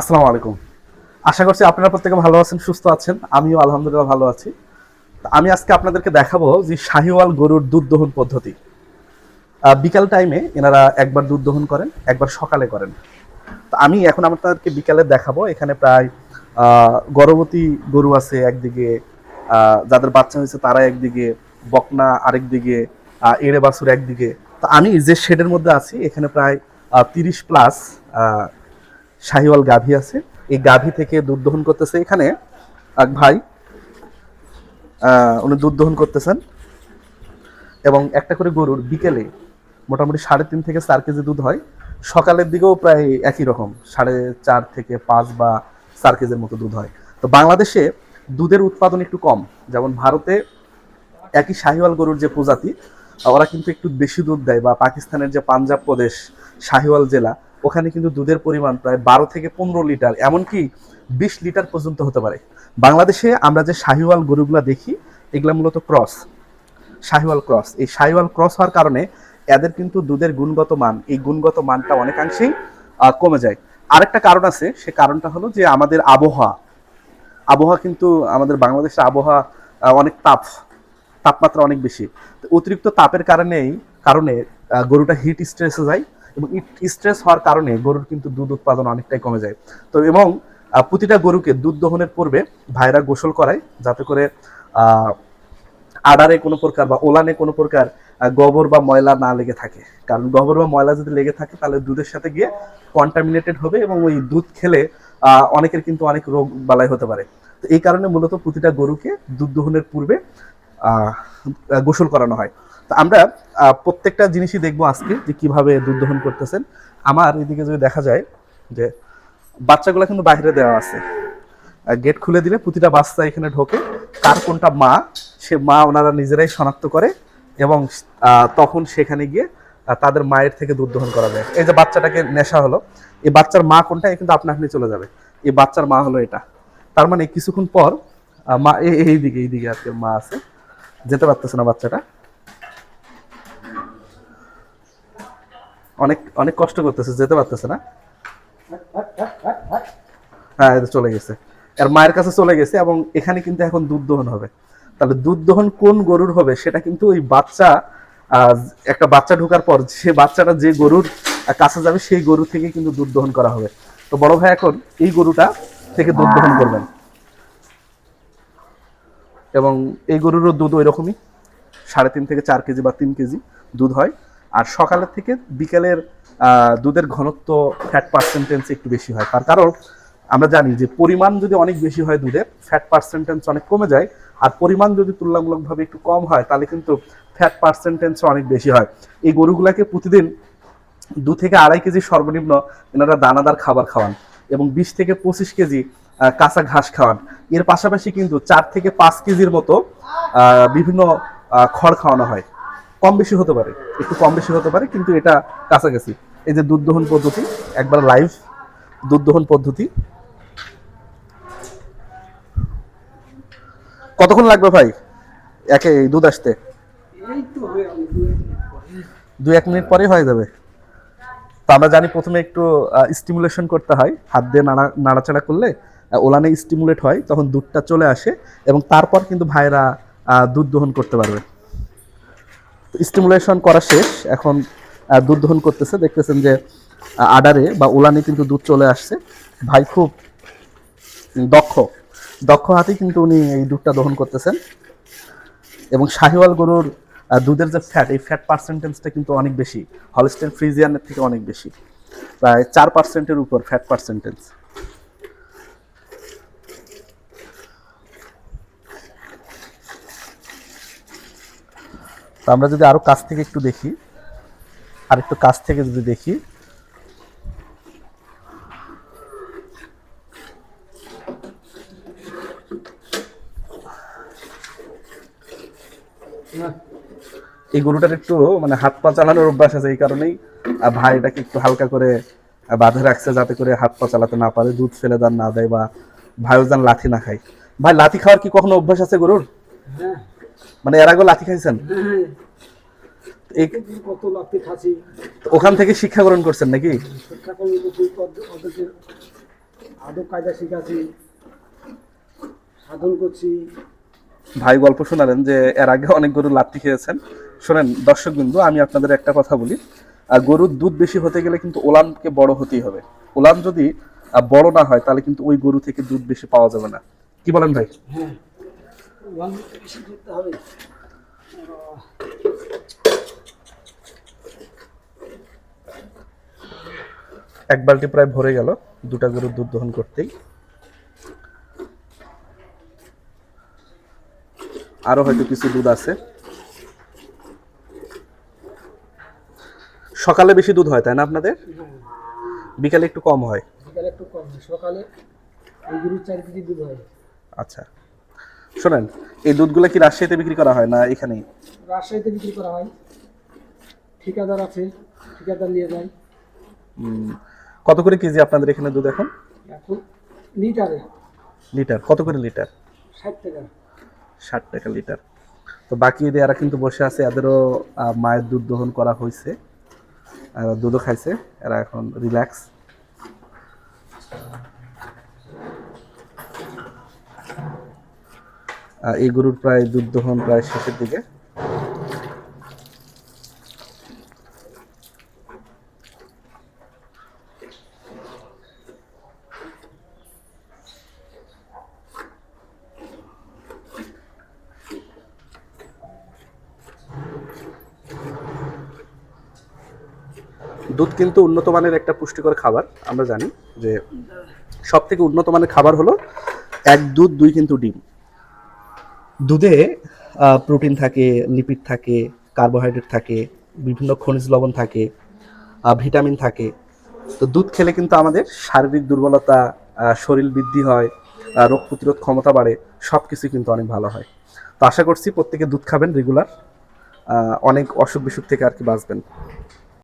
আসসালামু আলাইকুম। আশা করছি আপনারা প্রত্যেকে ভালো আছেন, সুস্থ আছেন। আমিও আলহামদুলিল্লাহ ভালো আছি। আমি আজকে আপনাদেরকে দেখাবো যে শাহিওয়াল গরুর দুধ দহন পদ্ধতি। বিকাল টাইমে এনারা একবার দুধ দহন করেন, একবার সকালে করেন। তো আমি এখন আপনাদেরকে বিকালে দেখাবো। এখানে প্রায় গর্ভবতী গরু আছে একদিকে যাদের বাচ্চা হয়েছে তারা একদিকে, বকনা আরেক দিকে এড়ে বাছুর একদিকে। তো আমি যে শেডের মধ্যে আছি, এখানে প্রায় তিরিশ প্লাস শাহিওয়াল গাভী আছে। এই গাভী থেকে দুধ দহন করতেছে এখানে এক ভাই। উনি দুধ দহন করতেছেন। এবং একটা করে গরুর বিকেলে মোটামুটি সাড়ে তিন থেকে চার কেজি দুধ হয়। সকালের দিকেও প্রায় একই রকম, সাড়ে চার থেকে পাঁচ বা চার কেজির মতো দুধ হয়। তো বাংলাদেশে দুধের উৎপাদন একটু কম। যেমন ভারতে একই শাহিওয়াল গরুর যে প্রজাতি, ওরা কিন্তু একটু বেশি দুধ দেয় বা পাকিস্তানের যে পাঞ্জাব প্রদেশ, শাহিওয়াল জেলা ওখানে কিন্তু দুধের পরিমাণ প্রায় বারো থেকে পনেরো লিটার, এমনকি বিশ লিটার পর্যন্ত হতে পারে। বাংলাদেশে আমরা যে শাহিওয়াল গরুগুলা দেখি, এগুলা মূলত ক্রস, শাহিওয়াল ক্রস। এই শাহিওয়াল ক্রস হওয়ার কারণে এদের কিন্তু দুধের গুণগত মান, এই গুণগত মানটা অনেকাংশেই কমে যায়। আরেকটা কারণ আছে, সে কারণটা হলো যে আমাদের আবহাওয়া। আবহাওয়া কিন্তু আমাদের বাংলাদেশের আবহাওয়া অনেক তাপ, তাপমাত্রা অনেক বেশি। অতিরিক্ত তাপের কারণেই, কারণে গরুটা হিট স্ট্রেসে যায়। এবং স্ট্রেস হওয়ার কারণে গরুর কিন্তু দুধ উৎপাদন অনেকটাই কমে যায়। তো এবং প্রতিটা গরুকে দুধ দহনের পূর্বে ভাইরা গোসল করায়, যাতে করে আডারে কোনো প্রকার বা ওলানে কোনো প্রকার গোবর বা ময়লা না লেগে থাকে। কারণ গোবর বা ময়লা যদি লেগে থাকে, তাহলে দুধের সাথে গিয়ে কন্টামিনেটেড হবে এবং ওই দুধ খেলে অনেকের কিন্তু অনেক রোগ বালাই হতে পারে। তো এই কারণে মূলত প্রতিটা গরুকে দুধ দহনের পূর্বে গোসল করানো হয়। আমরা প্রত্যেকটা জিনিসই দেখব আজকে যে কীভাবে দুধ দহন করতেছেন। আমার এদিকে যদি দেখা যায় যে বাচ্চাগুলো কিন্তু বাইরে দেওয়া আছে। গেট খুলে দিলে প্রতিটা বাচ্চা এখানে ঢোকে। কার কোনটা মা, সে মা ওনারা নিজেরাই শনাক্ত করে এবং তখন সেখানে গিয়ে তাদের মায়ের থেকে দুধ দহন করা যায়। এই যে বাচ্চাটাকে নেশা হলো এই বাচ্চার মা কোনটা কিন্তু আপনা আপনি চলে যাবে। এই বাচ্চার মা হলো এটা। তার মানে কিছুক্ষণ পর মা এই দিকে এই দিকে আজকে মা আছে। যেতে পারতেছে না বাচ্চাটা। অনেক অনেক কষ্ট করতেছে, যেতে পারতেছে না। হ্যাঁ চলে গেছে। আর মায়ের কাছে চলে গেছে এবং এখানে কিন্তু এখন দুধ দহন হবে। তাহলে দুধ দহন কোন গরুর হবে, সেটা কিন্তু ওই বাচ্চা একটা বাচ্চা ঢোকার পর সে বাচ্চাটা যে গরুর কাছে যাবে, সেই গরু থেকে কিন্তু দুধ দহন করা হবে। তো বড় ভাই এখন এই গরুটা থেকে দুধ দহন করবেন। এবং এই গরুরও দুধ ওই রকমই, সাড়ে তিন থেকে চার কেজি বা তিন কেজি দুধ হয়। আর সকালের থেকে বিকেলের দুধের ঘনত্ব ফ্যাট পার্সেন্টেন্স একটু বেশি হয়। তার কারণ আমরা জানি যে পরিমাণ যদি অনেক বেশি হয় দুধের ফ্যাট পার্সেন্টেন্স অনেক কমে যায়। আর পরিমাণ যদি তুলনামূলকভাবে একটু কম হয়, তাহলে কিন্তু ফ্যাট পার্সেন্টেন্স অনেক বেশি হয়। এই গরুগুলাকে প্রতিদিন দু থেকে আড়াই কেজি সর্বনিম্ন এনারা দানাদার খাবার খাওয়ান এবং বিশ থেকে পঁচিশ কেজি কাঁচা ঘাস খাওয়ান। এর পাশাপাশি কিন্তু চার থেকে পাঁচ কেজির মতো বিভিন্ন খড় খাওয়ানো হয়। কম বেশি হতে পারে, একটু কম বেশি হতে পারে, কিন্তু এটা কাছাকাছি। এই যে দুধ দহন পদ্ধতি, একবার লাইভ দুধ দহন পদ্ধতি। কতক্ষণ লাগবে ভাই? একে দুধ আসতে? দু এক মিনিট পরেই হয়ে যাবে। তো আমরা জানি প্রথমে একটু স্টিমুলেশন করতে হয়। হাত দিয়ে নাড়া, নাড়াচাড়া করলে ওলানে স্টিমুলেট হয়, তখন দুধটা চলে আসে এবং তারপর কিন্তু ভাইরা দুধ দহন করতে পারবে। স্টিমুলেশন করা শেষ। এখন দুধ দহন করতেছে। দেখতেছেন যে আডারে বা ওলানে কিন্তু দুধ চলে আসছে। ভাই খুব দক্ষ। দক্ষ হাতেই কিন্তু উনি এই দুধটা দহন করতেছেন। এবং শাহিওয়াল গরুর দুধের যে ফ্যাট এই ফ্যাট পার্সেন্টেজটা কিন্তু অনেক বেশি। হলস্টেন ফ্রিজিয়ানের থেকে অনেক বেশি। প্রায় চার পার্সেন্টের উপর ফ্যাট পার্সেন্টেজ আমরা যদি আরও কাছ থেকে একটু দেখি আর একটু কাছ থেকে যদি দেখি। এই গরুটার একটু মানে হাত পা চালানোর অভ্যাস আছে এই কারণেই। ভাই এটাকে একটু হালকা করে বাঁধে রাখছে যাতে করে হাত পা চালাতে না পারে, দুধ ফেলে দান না দেয় বা ভাইও যান লাথি না খায়। ভাই, লাথি খাওয়ার কি কখনো অভ্যাস আছে গরুর? হ্যাঁ। মানে এর আগেও লাথি খাইছেন? হ্যাঁ। কত লাগতে খাচ্ছি ওখান থেকে শিক্ষা গ্রহণ করছেন নাকি? শিক্ষা আদব কায়দা শিখাচ্ছি সাধন করছি। ভাই গল্প শোনালেন যে এর আগে অনেক গরু লাত্তি খেয়েছেন। শোনেন দর্শক বিন্দু আমি আপনাদের একটা কথা বলি। গরুর দুধ বেশি হতে গেলে কিন্তু ওলানকে বড় হতেই হবে। ওলান যদি বড় না হয় তাহলে কিন্তু ওই গরু থেকে দুধ বেশি পাওয়া যাবে না। কি বলেন ভাই? হ্যাঁ। ওয়ান বেশি করতে হবে এক বালতি প্রায় ভরে গেল। দুটা গরুর দুধ দহন করতেই। আরও হয়তো কিছু দুধ আছে। সকালে বেশি দুধ হয় তাই না আপনাদের? বিকালে একটু কম হয়। বিকালে একটু কম হয় সকালে এই গরুর চার কেজি দুধ হয়। আচ্ছা। শোনেন এই দুধগুলো কি রাজশাহীতে বিক্রি করা হয় না এখানেই রাজশাহীতে বিক্রি করা হয়। ঠিকাদার আছে ঠিকাদার নিয়ে যায়। কত করে কেজি আপনাদের এখানে দুধ এখন? এখন লিটারে। লিটার কত করে লিটার? ষাট টাকা। ষাট টাকা লিটার। তো বাকি এরা কিন্তু বসে আছে এদেরও মায়ের দুধ দহন করা হয়েছে। আর দুধও খাইছে এরা এখন রিল্যাক্স। এই গরুর প্রায় দুধ দহন প্রায় শেষের দিকে। দুধ কিন্তু উন্নত মানের একটা পুষ্টিকর খাবার, আমরা জানি যে সব থেকে উন্নত মানের খাবার হলো এক দুধ, দুই কিন্তু ডিম। দুধে প্রোটিন থাকে, লিপিড থাকে, কার্বোহাইড্রেট থাকে, বিভিন্ন খনিজ লবণ থাকে ভিটামিন থাকে। তো দুধ খেলে কিন্তু আমাদের শারীরিক দুর্বলতা শরীর বৃদ্ধি হয় রোগ প্রতিরোধ ক্ষমতা বাড়ে সব কিছু কিন্তু অনেক ভালো হয়। তো আশা করছি প্রত্যেকে দুধ খাবেন রেগুলার অনেক অসুখ বিসুখ থেকে আর কি বাঁচবেন।